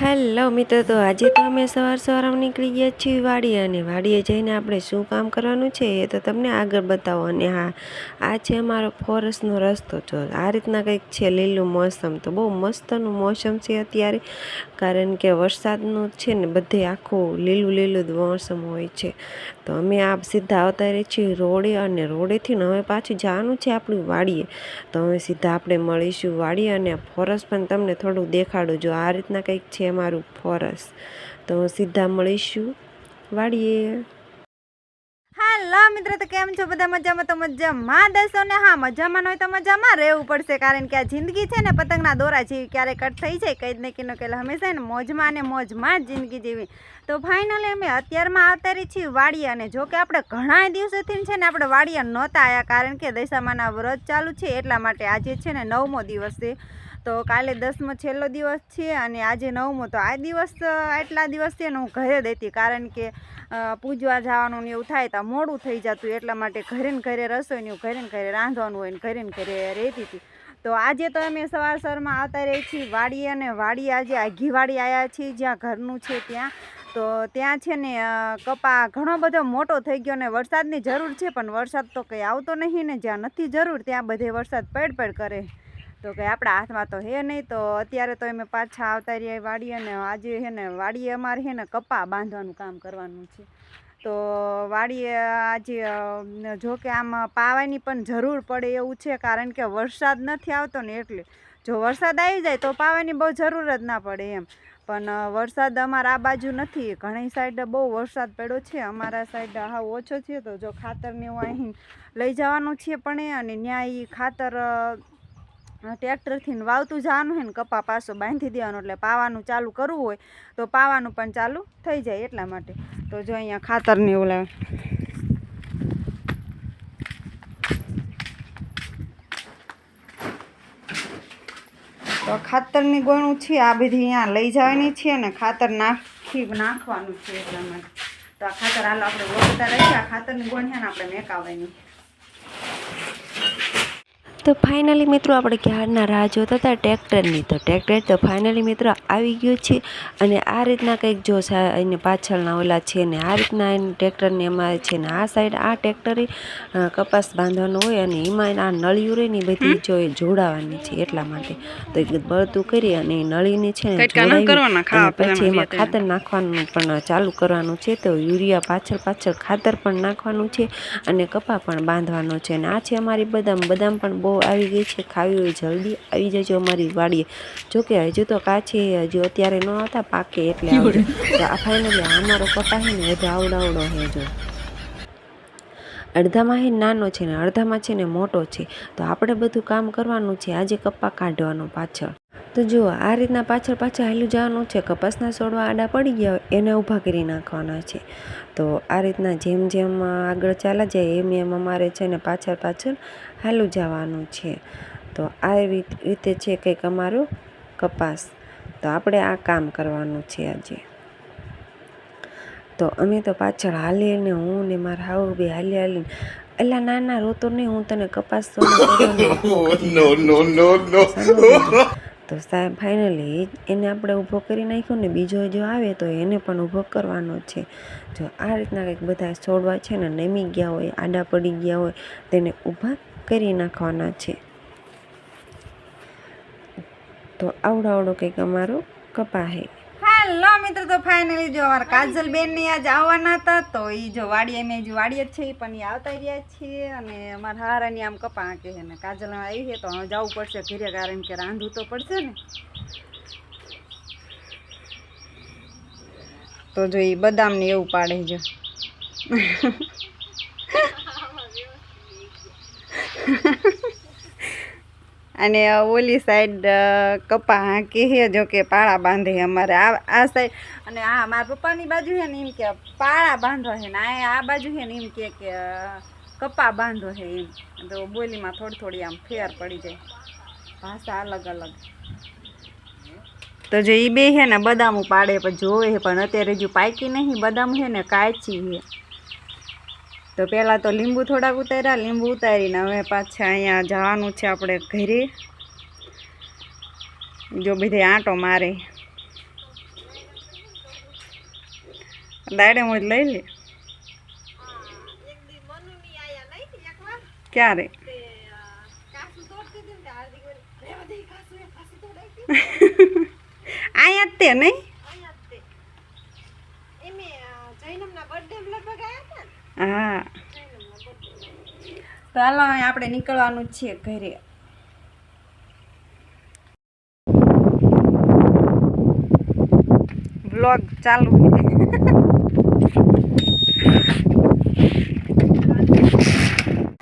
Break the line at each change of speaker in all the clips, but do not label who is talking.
Hello મિત્રો, તો આજે તો અમે સવાર સવારમાં નીકળી ગયા છીએ વાડીએ અને વાડીએ જઈને આપણે શું કામ કરવાનું છે એ તો તમને આગળ બતાવો. અને હા, આ છે અમારો ફોરેસ્ટનો રસ્તો. જો આ રીતના કંઈક છે લીલું મોસમ, તો બહુ મસ્તનું મોસમ છે અત્યારે, કારણ કે વરસાદનું છે ને બધે આખું લીલું લીલું મોસમ હોય છે. તો અમે આ સીધા આવતા રહીએ છીએ રોડે અને રોડેથી ને હવે પાછું જવાનું છે આપણી વાડીએ. તો હવે સીધા આપણે મળીશું વાડીએ અને ફોરેસ્ટ પણ તમને થોડુંક દેખાડું. જો આ રીતના કંઈક છે અમારું ફોરસ. તો સીધા મળીશું. વાડીએ.
હાલો મિત્રો, તો કેમ છો? બધા મજામાં? તો મજામાં દસો ને? હા, મજામાં હોય તો મજામાં રહેવું પડશે, કારણ કે આ જિંદગી છે ને, પતંગના દોરા જેવી ક્યારે કટ થઈ જાય, કંઈ જ નહીં કંઈ કે હંમેશા ને મોજમાં ને મોજમાં જ જિંદગી જેવી. તો ફાઇનલી અમે અત્યારમાં આવતા છીએ વાડીએ, અને જો કે આપણે ઘણા દિવસોથી છે ને, આપણે વાડીએ નહોતા આવ્યા કારણ કે દશામાના વ્રત ચાલુ છે, એટલા માટે આજે છે ને નવમો દિવસ છે. તો કાલે દસમો છેલ્લો દિવસ છે અને આજે નવમો. તો આ દિવસ આટલા દિવસ છે ને હું ઘરે હતી કારણ કે પૂજવા જવાનું ને એવું થાય તો મોડું થઈ જતું એટલા માટે ઘરે ને ઘરે રસોઈ ને ઘરે ને ઘરે રાંધવાનું હોય ને ઘરે ને ઘરે રહેતી હતી. તો આજે તો અમે સવાર સવારમાં આવતા રહી છીએ વાડી અને વાડી આજે આઘી વાડી આવ્યા છીએ જ્યાં ઘરનું છે ત્યાં. તો ત્યાં છે ને કપા ઘણો બધો મોટો થઈ ગયો ને વરસાદની જરૂર છે પણ વરસાદ તો કંઈ આવતો નહીં ને જ્યાં નથી જરૂર ત્યાં બધે વરસાદ પડ પેડ કરે. તો કે આપણા હાથમાં તો હે નહીં, તો અત્યારે તો અમે પાછા આવતા રહ્યા વાડીએ અને આજે હે ને, વાડીએ અમારે હે ને કપા બાંધવાનું કામ કરવાનું છે. તો વાડીએ આજે જો કે આમ પાવાની પણ જરૂર પડે એવું છે, કારણ કે વરસાદ નથી આવતો ને એટલે. જો વરસાદ આવી જાય તો પાવાની બહુ જરૂર જ ના પડે એમ. પણ વરસાદ અમારા આ બાજુ નથી. ઘણી સાઈડ બહુ વરસાદ પડ્યો છે, અમારા સાઈડ હાવ ઓછો છે, તો જો ખાતરને હું અહીં લઈ જવાનું છે પણ અને એ ખાતર ટ્રેક્ટરથી વાવતું જવાનું હોય ને કપા પાછો બાંધી દેવાનું એટલે પાવાનું ચાલુ કરવું હોય તો પાવાનું પણ ચાલુ થઈ જાય એટલા માટે. તો જો અહીંયા ખાતરની ઓલા તો ખાતરની ગોણું છે, આ બધી અહીંયા લઈ જવાની છે ને ખાતર નાખી નાખવાનું છે એટલા માટે. તો આ ખાતર હાલ આપણે વળતા રહીએ, આ ખાતરની ગોણ છે આપણે મેકાવવાની.
તો ફાઇનલી મિત્રો આપણે ક્યારના રાહ જોતા હતા? ટ્રેક્ટરની. તો ટ્રેક્ટર તો ફાઇનલી મિત્રો આવી ગયું છે અને આ રીતના કંઈક જો એને પાછળના ઓલા છે ને આ રીતના એને ટ્રેક્ટરને એમાં છે ને આ સાઈડ આ ટ્રેક્ટરે કપાસ બાંધવાનો હોય અને એમાં આ નળિયું રહે ને બધી જો એ જોડાવાની છે એટલા માટે. તો એક બળતું કરી અને એ નળીને છે ને પછી એમાં ખાતર નાખવાનું પણ ચાલુ કરવાનું છે. તો યુરિયા પાછળ પાછળ ખાતર પણ નાખવાનું છે અને કપા પણ બાંધવાનો છે. અને આ છે અમારી બદામ. બદામ પણ બહુ આવી ગઈ છે ખાવી હોય જલ્દી આવી જજો અમારી વાડીએ. જોકે હજુ તો કાચી હજુ અત્યારે ન હતા પાકે એટલે આ ફાઇનલી અમારો કપા છે ને હજુ આવડાવડો હે જો. અડધામાં હે નાનો છે ને અડધામાં છે ને મોટો છે. તો આપણે બધું કામ કરવાનું છે. આજે કપ્પા કાઢવાનો પાછળ. તો જુઓ, આ રીતના પાછળ પાછળ હાલ્યું જવાનું છે. કપાસના છોડવા આડા પડી ગયા હોય, એને ઊભા કરી નાખવાના છે. તો આ રીતના જેમ જેમ આગળ ચાલા જાય, એમ એમ અમારે છે ને પાછળ પાછળ હાલું જવાનું છે. તો આ રીત, રીતે છે કંઈક અમારું કપાસ. તો આપણે આ કામ કરવાનું છે આજે. તો અમે તો પાછળ હાલીએ ને હું ને મારા હાવ બે હાલી હાલીને એલા નાના રોતો નહીં હું તને કપાસ
તો.
તો સાહેબ ફાઇનલી એને આપણે ઊભો કરી નાખ્યો ને બીજો જો આવે તો એને પણ ઊભો કરવાનો છે. જો આ રીતના કંઈક બધા છોડવા છે ને નમી ગયા હોય આડા પડી ગયા હોય તેને ઊભા કરી નાખવાના છે. તો આવડો આવડો કંઈક અમારો કપા હે.
હેલો મિત્ર તો ફાઇનલી જો અમારા કાજલ બેન ને આજ આવવાના હતા તો એ જો વાડીએ મેં જો વાડીએ જ છે એ પણ એ આવતા રહ્યા છીએ અને અમારા હારાની આમ કપા કે છે ને કાજલ આવી છે તો હવે જવું પડશે ઘરે કારણ કે રાંધવું તો પડશે ને. તો જો એ બદામને એવું પાડે જો અને ઓલી સાઈડ કપા હાંકી હે જો કે પાળા બાંધે અમારે. આ આ સાઈડ, અને આ મારા પપ્પાની બાજુ છે ને એમ કે પાળા બાંધો છે ને, આ આ બાજુ છે ને એમ કે કે કપા બાંધો છે એમ. તો બોલીમાં થોડી થોડી આમ ફેર પડી જાય. ભાષા અલગ અલગ. તો જો એ બે છે ને બદામ પાડે પણ જોવે છે, પણ અત્યારે જો પાકી નહીં. બદામ છે ને કાચી છે. તો પહેલાં તો લીંબુ થોડાક ઉતાર્યા લીંબુ ઉતારીને હવે પાછા અહીંયા જવાનું છે આપણે ઘરે. જો બધે આંટો મારે. દાડે હું જ લઈ લે. ક્યારે? અહીંયા જ તે નહીં? હા. તો હાલો આપણે નીકળવાનું છે ઘરે. બ્લોગ ચાલુ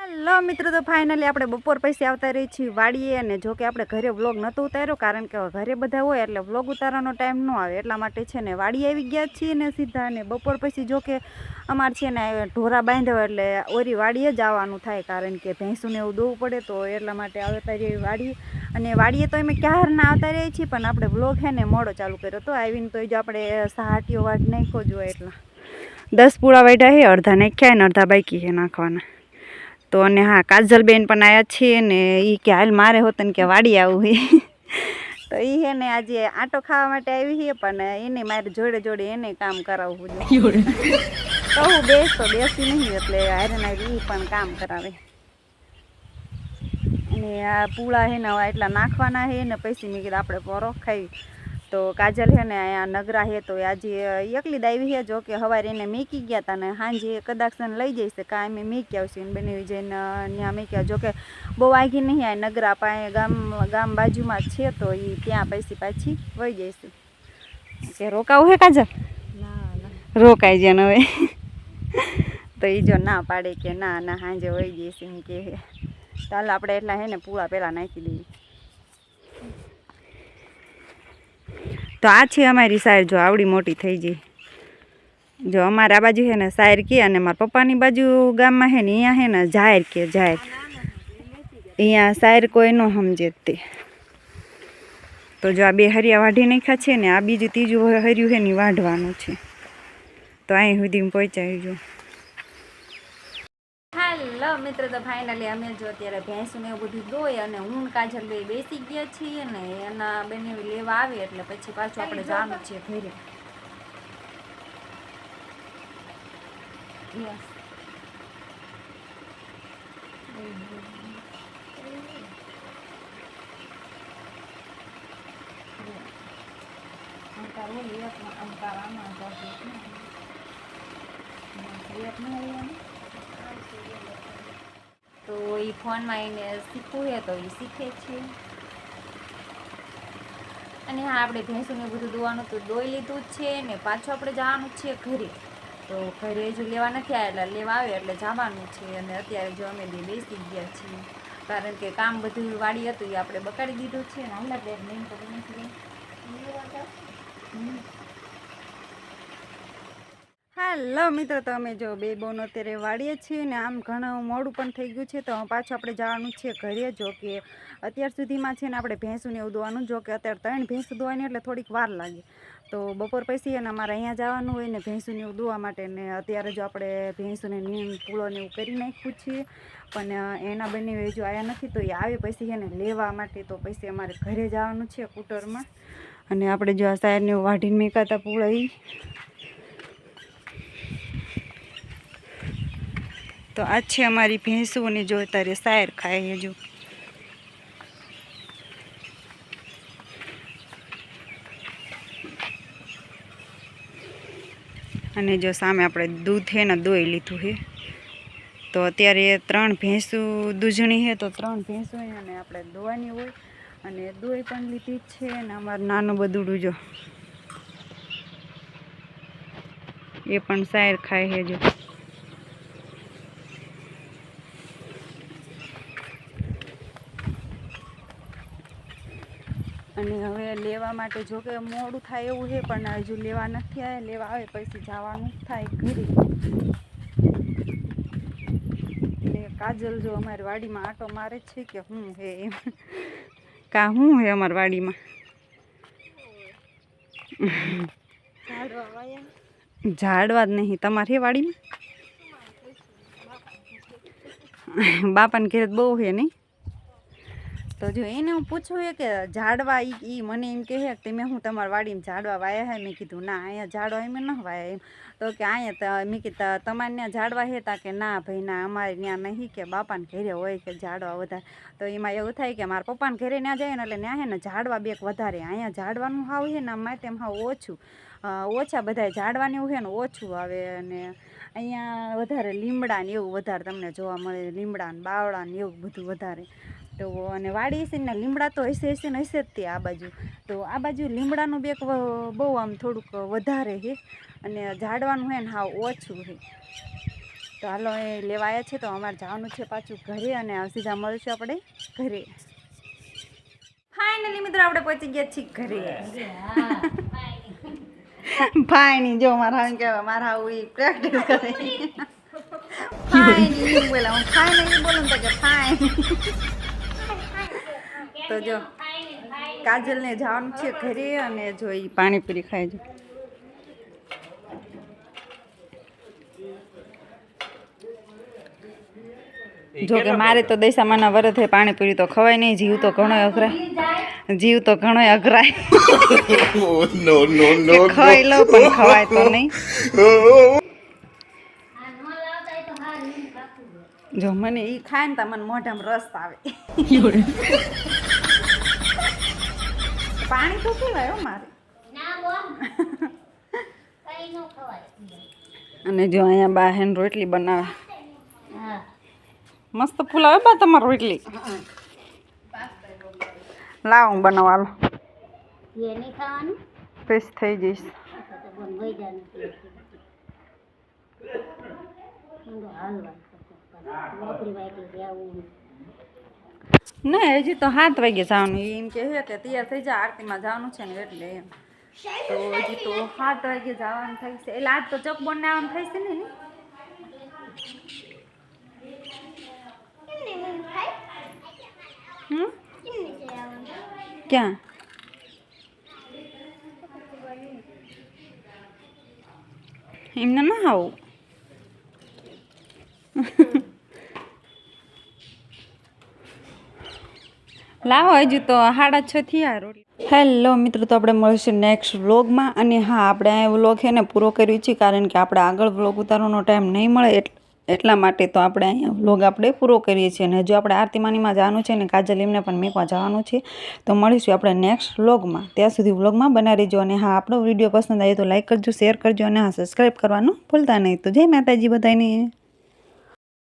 હેલો મિત્રો, તો ફાઇનલી આપણે બપોર પછી આવતા રહીએ છીએ વાડીએ અને જો કે આપણે ઘરે વ્લોગ નહોતો ઉતાર્યો કારણ કે ઘરે બધા હોય એટલે વ્લોગ ઉતારવાનો ટાઈમ ન આવે. એટલા માટે છે ને વાડી આવી ગયા છીએ ને સીધા ને બપોર પછી જો કે અમારે છે ને ઢોરા બાંધ્યો એટલે ઓરી વાડીએ જ આવવાનું થાય કારણ કે ભેંસુને એવું દોવું પડે તો એટલા માટે આવતા રહીએ વાડી અને વાડીએ તો અમે ક્યારના આવતા રહીએ છીએ, પણ આપણે વ્લોગ છે ને મોડો ચાલુ કર્યો તો આવીને તો જો આપણે સહાટીઓ વાટ નાખ્યો જોઈએ એટલા. દસ પૂળા વાઢ્યા છે અડધા નાખ્યા ને અડધા બાકી છે નાખવાના. તો અને હા કાજલબેન પણ આવ્યા છીએ ને એ કે હાલ મારે હોત ને કે વાડી આવું હે. તો એ હે ને આજે આટો ખાવા માટે આવી છે પણ એને મારે જોડે જોડે એને કામ કરાવવું જોઈએ તો હું બેસ તો બેસી નહીં એટલે હારે ના એ પણ કામ કરાવે. અને આ પૂળા હે ને એટલા નાખવાના હે ને પછી મેં કીધું આપણે પોરો ખાઈ તો કાજલ હે ને અહીંયા નગરા હે તો આજે એકલી દાવી હે જો કે હવારે એને મેકી ગયા હતા ને સાંજે કદાચ લઈ જઈશ કાંઈ મેં મેકી આવશે ને બની જઈને ત્યાં મેક્યા જો કે બહુ આગી નહીં આ નગરા પાસે ગામ ગામ બાજુમાં છે તો એ ત્યાં પછી પાછી વહી જઈશું કે રોકાવું હે કાજલ? રોકાઈ જાય હવે. તો એ જો ના પાડે કે ના ના સાંજે વહી જઈશ એમ કે ચાલ આપણે એટલા હે ને પૂળા પહેલાં નાખી દઈએ. તો આ છે અમારી સાયર જો આવડી મોટી થઈ ગઈ. જો અમારા બાજુ છે ને સાયર કે અને મારા પપ્પાની બાજુ ગામમાં છે ને અહીંયા છે ને જાહેર કે જાહેર. અહીંયા સાયર કોઈ ન સમજે તે. તો જો આ બે હરિયા વાઢી નાખ્યા છે ને આ બીજું ત્રીજું હર્યું છે ને વાઢવાનું છે. તો અહીં સુધી પહોંચાવી હેલો મિત્ર તો ફાઇનલી અમે જો અત્યારે ભેંસને એવું બધું દોય અને હું કાજલ બે બેસી ગયા છીએ ને એના બેને લેવા આવે એટલે પછી પાછું આપણે જવાનું છે ઘરે. અંકાર હોય એક અંકાર નહીં લેવાનું તો એ ફોનમાં એને શીખવું છે તો એ શીખે છે. અને હા, આપણે ભેંસુને બધું દોવાનું તો દોઈ લીધું જ છે ને પાછું આપણે જવાનું જ છે ઘરે. તો ઘરે હજુ લેવા નથી આવ્યા એટલે લેવા આવે એટલે જવાનું છે. અને અત્યારે જો અમે બે બેસી ગયા છીએ. કારણ કે કામ બધું વાળી હતું એ આપણે બગાડી દીધું છે ને. હાલા બેગ નહીં તો નથી હેલો મિત્રો, તો અમે જો બે બોન અત્યારે વાળીએ છીએ ને આમ ઘણું મોડું પણ થઈ ગયું છે, તો પાછું આપણે જવાનું છે ઘરે, જો કે અત્યાર સુધીમાં છે ને આપણે ભેંસુને એવું દોવાનું, જો કે અત્યારે ત્રણ ભેંસ દોવાની એટલે થોડીક વાર લાગે. તો બપોર પછી અને અમારે અહીંયા જવાનું હોય ને ભેંસુને એવું દોવા માટે ને અત્યારે જો આપણે ભેંસુને નીમ પૂળોને એવું કરી નાખ્યું છીએ પણ એના બંને જો આવ્યા નથી, તો એ આવે પછી એને લેવા માટે તો પછી અમારે ઘરે જવાનું છે કૂટરમાં. અને આપણે જો આ સાયરને વાઢીને મેકાતા પૂળા તો આ છે અમારી ભેંસું અને જો અત્યારે સાયર ખાય હજુ અને જો સામે આપણે દૂધ છે ને દોઈ લીધું છે. તો અત્યારે ત્રણ ભેંસું દૂધણી છે, તો ત્રણ ભેંસું અને આપણે દોવાની હોય. અને દોઈ પણ લીધી છે અને અમારું નાનું બધું જો. એ પણ સાયર ખાય છે અને હવે લેવા માટે જો કે મોડું થાય એવું છે, પણ હજુ લેવા નથી આવે લેવા આવે પછી જવાનું થાય ઘરે. એટલે કાજલ જો અમારી વાડીમાં આટો મારે છે કે હું હે એમ. કા હું હે અમારી વાડીમાં? ઝાડવા જ નહીં. તમારે હે વાડીમાં? બાપાને ઘેર બહુ છે નહીં? તો જો એને હું પૂછું એ કે ઝાડવા એ મને એમ કહે કે મેં હું તમારા વાડીમાં ઝાડવા વાયા હે? મેં કીધું, ના, અહીંયા ઝાડવા એમ ન વાયા એમ. તો કે અહીંયા મેં કીધું તમારે ત્યાં ઝાડવા હેતા કે ના ભાઈ? ના, અમારે ત્યાં નહીં કે, બાપાને ઘરે હોય કે ઝાડવા વધારે. તો એમાં એવું થાય કે મારા પપ્પાને ઘરે ત્યાં જાય ને એટલે ત્યાં હે ને ઝાડવા બેક વધારે. અહીંયા ઝાડવાનું હાવ છે ને અમારે એમ હાવ ઓછું. ઓછા બધા ઝાડવાની એવું છે ને ઓછું આવે અને અહીંયા વધારે લીમડા ને એવું વધારે તમને જોવા મળે. લીમડા ને બાવળા ને એવું બધું વધારે. તો અને વાડી હશે ને લીમડા તો હશે હશે ને હશે જ તે આ બાજુ. તો આ બાજુ લીમડાનું બેક બહુ આમ થોડુંક વધારે છે અને ઝાડવાનું છે ને હાવ ઓછું છે તો હાલો એ લેવાયા છે તો અમારે જવાનું છે પાછું ઘરે અને સીધા મળશું આપણે ઘરે. ફાઇનલી મિત્રો આપણે પહોંચી ગયા છીએ ઘરે. ફાઇની જો મારા કહેવાય મારા આવું પ્રેક્ટિસ કરે. ફાઇન એમ બોલા હું ફાઇન એમ બોલું તો કે ફાઇન તો જો કાજલને જવાનું છે ઘરે અને જો ઈ પાણીપુરી ખાઈ છે જો કે મારે તો દૈસામાના વરત હોય પાણીપુરી તો ખવાય નહીં જીવ તો ઘણો અઘરાય જીવ તો ઘણો અઘરાય.
ખવાઈ no.
ખાઈ લો પણ ખવાય તો નહીં. જો મને એ ખાય ને તમને મને મોઢામાં રસ આવે. પાણી તો પીવાય હો મારે. અને જો અહીંયા બા હેન રોટલી બનાવે. મસ્ત ફૂલાવે બા તમારી રોટલી. લાવ હું બનાવાલો પેસ્ટ થઈ જઈશ. ના, હજી તો સાત વાગે જવાનું. એમ કે તૈયાર થઈ જાય આરતીમાં જવાનું છે ને એટલે એમ. તો હજી તો સાત વાગે જવાનું થાય છે. એટલે આજ તો ચક બનાવવાનું થાય છે ને ક્યાં? એમને ના આવું. લાવો, હજુ તો સાડા છ થયા રોટલી. હેલો મિત્રો, તો આપણે મળીશું નેક્સ્ટ વ્લોગમાં અને હા, આપણે આ વ્લોગ છે ને પૂરો કર્યો છે, કારણ કે આપણે આગળ વ્લોગ ઉતારવાનો ટાઈમ નહીં મળે એટ- એટલા માટે તો આપણે અહીંયા વ્લોગ આપણે પૂરો કરીએ છીએ. અને હજુ આપણે આરતીમાનીમાં જવાનું છે ને કાજલ એમને પણ મેકવા જવાનું છે. તો મળીશું આપણે નેક્સ્ટ વ્લોગમાં ત્યાં સુધી વ્લોગમાં બનાવી રહેજો. અને હા, આપણો વીડિયો પસંદ આવે તો લાઇક કરજો શેર કરજો. અને હા સબસ્ક્રાઈબ કરવાનું ભૂલતા નહીં. તો જય માતાજી બધાને.